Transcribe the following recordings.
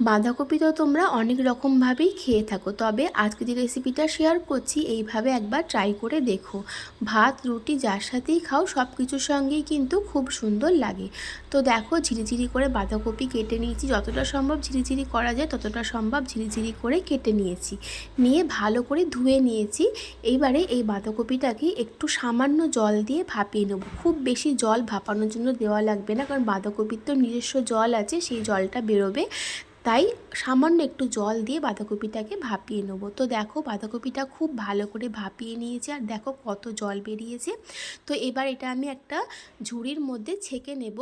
বাঁধাকপি তো তোমরা অনেক রকমভাবেই খেয়ে থাকো। তবে আজকে যে রেসিপিটা শেয়ার করছি, এইভাবে একবার ট্রাই করে দেখো। ভাত, রুটি যার সাথেই খাও সব কিছুর সঙ্গেই কিন্তু খুব সুন্দর লাগে। তো দেখো, ঝিরিঝিরি করে বাঁধাকপি কেটে নিয়েছি। যতটা সম্ভব ঝিরিঝিরি করা যায়, ততটা সম্ভব ঝিরিঝিরি করে কেটে নিয়েছি। নিয়ে ভালো করে ধুয়ে নিয়েছি। এইবারে এই বাঁধাকপিটাকে একটু সামান্য জল দিয়ে ভাপিয়ে নেব। খুব বেশি জল ভাপানোর জন্য দেওয়া লাগবে না, কারণ বাঁধাকপির তো নিজস্ব জল আছে, সেই জলটা বেরোবে। তাই সামান্য একটু জল দিয়ে বাঁধাকপিটাকে ভাপিয়ে নেব। তো দেখো বাঁধাকপিটা খুব ভালো করে ভাপিয়ে নিয়েছে আর দেখো কত জল বেরিয়েছে। তো এবার এটা আমি একটা ঝুড়ির মধ্যে ছেঁকে নেব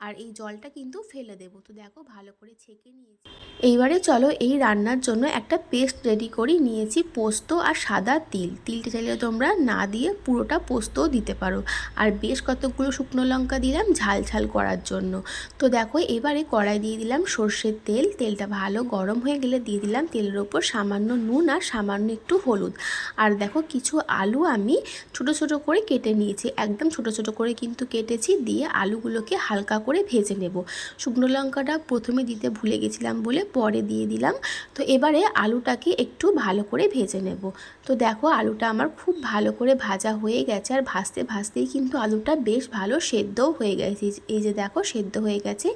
আর এই জলটা কিন্তু ফেলে দেবো। তো দেখো ভালো করে ছেঁকে নিয়েছি। এইবারে চলো এই রান্নার জন্য একটা পেস্ট রেডি করে। নিয়েছি পোস্ত আর সাদা তিল। তিলটা চাইলে তোমরা না দিয়ে পুরোটা পোস্তও দিতে পারো। আর বেশ কতগুলো শুকনো লঙ্কা দিলাম ঝাল ঝাল করার জন্য। তো দেখো এবারে কড়াই দিয়ে দিলাম সর্ষের তেল। তেলটা ভালো গরম হয়ে গেলে দিয়ে দিলাম তেলের ওপর সামান্য নুন আর সামান্য একটু হলুদ। আর দেখো কিছু আলু আমি ছোট ছোট করে কেটে নিয়েছি। একদম ছোট ছোট করে কিন্তু কেটেছি। দিয়ে আলুগুলোকে হালকা করে ভেজে নেব। শুকনো লঙ্কাটা প্রথমে দিতে ভুলে গেছিলাম বলে পরে দিয়ে দিলাম। তো এবারে আলুটাকে একটু ভালো করে ভেজে নেব। তো দেখো আলুটা আমার খুব ভালো করে ভাজা হয়ে গেছে আর ভাজতে ভাজতেই কিন্তু আলুটা বেশ ভালো সেদ্ধও হয়ে গেছে। এই যে দেখো সেদ্ধ হয়ে গেছে।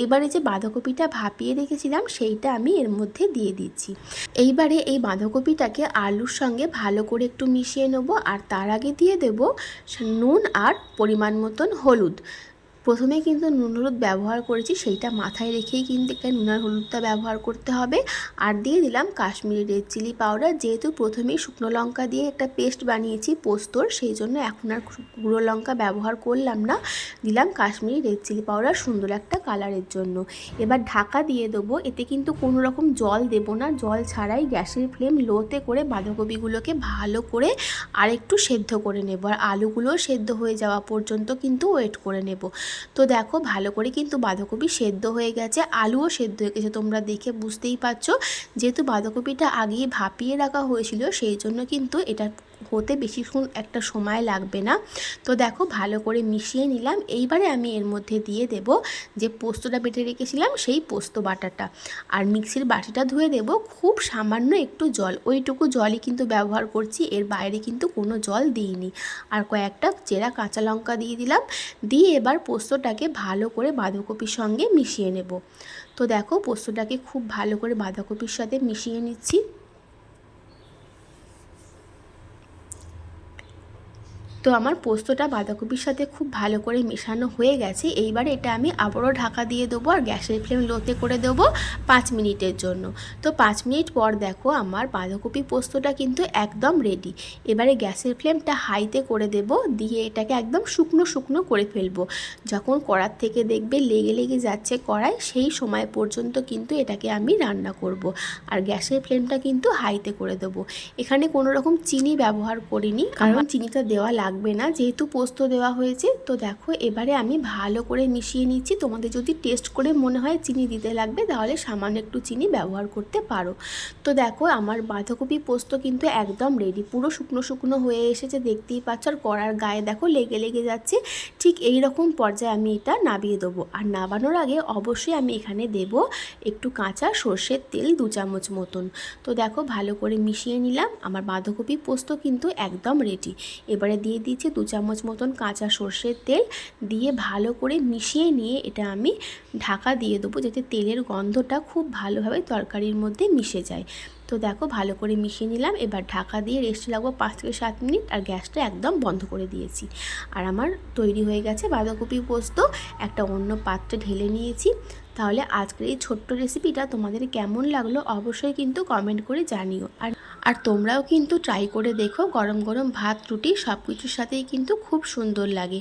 এইবারে যে বাঁধাকপিটা ভাপিয়ে রেখেছিলাম সেইটা আমি এর মধ্যে দিয়ে দিচ্ছি। এইবারে এই বাঁধাকপিটাকে আলুর সঙ্গে ভালো করে একটু মিশিয়ে নেব আর তার আগে দিয়ে দেব নুন আর পরিমাণ মতন হলুদ। প্রথমে কিন্তু নুন, হলুদ ব্যবহার করেছি, সেইটা মাথায় রেখেই কিন্তু একটা নুন আর হলুদটা ব্যবহার করতে হবে। আর দিয়ে দিলাম কাশ্মীরি রেড চিলি পাউডার, যেহেতু প্রথমেই শুকনো লঙ্কা দিয়ে একটা পেস্ট বানিয়েছি পোস্তর, সেই জন্য এখন আর গুঁড়ো লঙ্কা ব্যবহার করলাম না। দিলাম কাশ্মীরি রেড চিলি পাউডার, সুন্দর একটা কালারের জন্য। এবার ঢাকা দিয়ে দেবো, এতে কিন্তু কোনো রকম জল দেবো না, জল ছাড়াই গ্যাসের ফ্লেম লোতে করে বাঁধাকপিগুলোকে ভালো করে আরেকটু সেদ্ধ করে নেব। আর আলুগুলো সেদ্ধ হয়ে যাওয়া পর্যন্ত কিন্তু ওয়েট করে নেব। তো দেখো ভালো করে কিন্তু বাঁধাকপি সেদ্ধ হয়ে গেছে, আলুও সেদ্ধ হয়ে গেছে, তোমরা দেখে বুঝতেই পারছ। যেহেতু বাঁধাকপিটা আগেই ভাপিয়ে রাখা হয়েছিল, সেই জন্য কিন্তু এটা হতে বেশিক্ষণ একটা সময় লাগবে না। তো দেখো ভালো করে মিশিয়ে নিলাম। এইবারে আমি এর মধ্যে দিয়ে দেব যে পোস্তটা বেটে রেখেছিলাম সেই পোস্ত বাটাটা। আর মিক্সির বাটিটা ধুয়ে দেব। খুব সামান্য একটু জল। ওইটুকু জলই কিন্তু ব্যবহার করছি। এর বাইরে কিন্তু কোনো জল দিইনি। আর কয়েকটা চেরা কাঁচা লঙ্কা দিয়ে দিলাম। দিয়ে এবার পোস্তটাকে ভালো করে বাঁধাকপির সঙ্গে মিশিয়ে নেব। তো দেখো পোস্তটাকে খুব ভালো করে বাঁধাকপির সাথে মিশিয়ে নিচ্ছি। তো আমার পোস্তটা বাঁধাকপির সাথে খুব ভালো করে মেশানো হয়ে গেছে। এইবার এটা আমি আবারও ঢাকা দিয়ে দেবো আর গ্যাসের ফ্লেম লোতে করে দেবো পাঁচ মিনিটের জন্য। তো পাঁচ মিনিট পর দেখো আমার বাঁধাকপি পোস্তটা কিন্তু একদম রেডি এবারে গ্যাসের ফ্লেমটা হাইতে করে দেব দিয়ে এটাকে একদম শুকনো শুকনো করে ফেলব। যখন কড়ার থেকে দেখবে লেগে লেগে যাচ্ছে কড়াই সেই সময় পর্যন্ত কিন্তু এটাকে আমি রান্না করব। আর গ্যাসের ফ্লেমটা কিন্তু হাইতে করে দেবো। এখানে কোনো রকম চিনি ব্যবহার করিনি কারণ চিনিটা দেওয়া লাগে লাগবে না। যেহেতু পোস্ত দেওয়া হয়েছে, তো দেখো এবারে আমি ভালো করে মিশিয়ে নিচ্ছি। তোমাদের যদি টেস্ট করে মনে হয় চিনি দিতে লাগবে, তাহলে সামান্য একটু চিনি ব্যবহার করতে পারো। তো দেখো আমার বাঁধাকপি পোস্ত কিন্তু একদম রেডি পুরো শুকনো শুকনো হয়ে এসেছে, দেখতেই পাচ্ছ। আর কড়ার গায়ে দেখো লেগে লেগে যাচ্ছে। ঠিক এই রকম পর্যায়ে আমি এটা নাবিয়ে দেবো। আর নাবানোর আগে অবশ্যই আমি এখানে দেব একটু কাঁচা সর্ষের তেল দু চামচ মতন। তো দেখো ভালো করে মিশিয়ে নিলাম। আমার বাঁধাকপি পোস্ত কিন্তু একদম রেডি এবারে দিয়ে দিয়েছি, দু চামচ মতন কাঁচা সর্ষের তেল দিয়ে ভালো করে মিশিয়ে নিয়ে এটা আমি ঢাকা দিয়ে দেবো যাতে তেলের গন্ধটা খুব ভালোভাবে তরকারির মধ্যে মিশে যায়। তো দেখো ভালো করে মিশিয়ে নিলাম, এবার ঢাকা দিয়ে রেস্টে লাগবো পাঁচ থেকে সাত মিনিট আর গ্যাসটা একদম বন্ধ করে দিয়েছি। আর আমার তৈরি হয়ে গেছে বাঁধাকপি পোস্ত, একটা অন্য পাত্রে ঢেলে নিয়েছি। তাহলে আজকের এই ছোট্ট রেসিপিটা তোমাদের কেমন লাগল অবশ্যই কিন্তু কমেন্ট করে জানিও। আর আর তোমরাও কিন্তু ট্রাই করে দেখো গরম গরম ভাত, রুটি সব কিছুর সাথেই কিন্তু খুব সুন্দর লাগে।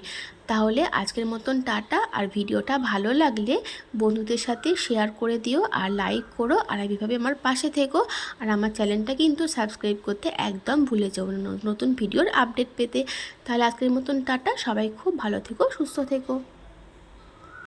তাহলে আজকের মতন টাটা। আর ভিডিওটা ভালো লাগলে বন্ধুদের সাথে শেয়ার করে দিও আর লাইক করো আর এইভাবে আমার পাশে থেকো। আর আমার চ্যানেলটা কিন্তু সাবস্ক্রাইব করতে একদম ভুলে যাব নতুন ভিডিওর আপডেট পেতে। তাহলে আজকের মতন টাটা। সবাই খুব ভালো থেকো, সুস্থ থেকো।